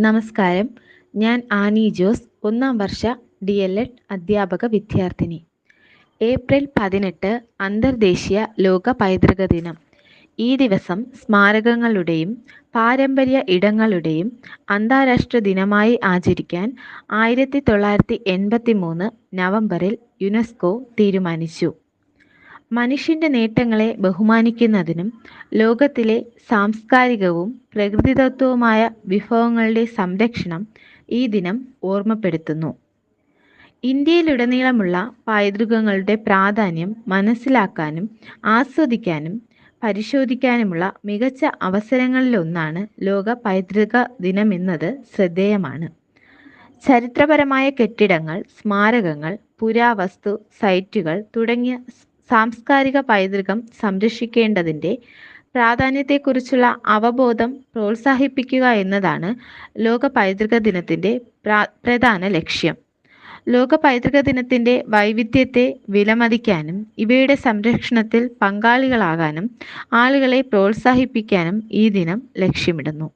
നമസ്കാരം. ഞാൻ ആനി ജോസ് ഒന്നാം വർഷ ഡി എൽ എഡ് അധ്യാപക വിദ്യാർത്ഥിനി. ഏപ്രിൽ പതിനെട്ട് അന്തർദേശീയ ലോക പൈതൃക ദിനം. ഈ ദിവസം സ്മാരകങ്ങളുടെയും പാരമ്പര്യ ഇടങ്ങളുടെയും അന്താരാഷ്ട്ര ദിനമായി ആചരിക്കാൻ ആയിരത്തി തൊള്ളായിരത്തി എൺപത്തി മൂന്ന് നവംബറിൽ യുനെസ്കോ തീരുമാനിച്ചു. മനുഷ്യന്റെ നേട്ടങ്ങളെ ബഹുമാനിക്കുന്നതിനും ലോകത്തിലെ സാംസ്കാരികവും പ്രകൃതിദത്തവുമായ വിഭവങ്ങളുടെ സംരക്ഷണം ഈ ദിനം ഓർമ്മപ്പെടുത്തുന്നു. ഇന്ത്യയിലുടനീളമുള്ള പൈതൃകങ്ങളുടെ പ്രാധാന്യം മനസ്സിലാക്കാനും ആസ്വദിക്കാനും പരിശോധിക്കാനുമുള്ള മികച്ച അവസരങ്ങളിലൊന്നാണ് ലോക പൈതൃക ദിനമെന്നത് ശ്രദ്ധേയമാണ്. ചരിത്രപരമായ കെട്ടിടങ്ങൾ സ്മാരകങ്ങൾ പുരാവസ്തു സൈറ്റുകൾ തുടങ്ങിയ സാംസ്കാരിക പൈതൃകം സംരക്ഷിക്കേണ്ടതിന്റെ പ്രാധാന്യത്തെക്കുറിച്ചുള്ള അവബോധം പ്രോത്സാഹിപ്പിക്കുക എന്നതാണ് ലോക പൈതൃക ദിനത്തിന്റെ പ്രധാന ലക്ഷ്യം. ലോക പൈതൃക ദിനത്തിന്റെ വൈവിധ്യത്തെ വിലമതിക്കാനും ഇവയുടെ സംരക്ഷണത്തിൽ പങ്കാളികളാകാനും ആളുകളെ പ്രോത്സാഹിപ്പിക്കാനും ഈ ദിനം ലക്ഷ്യമിടുന്നു.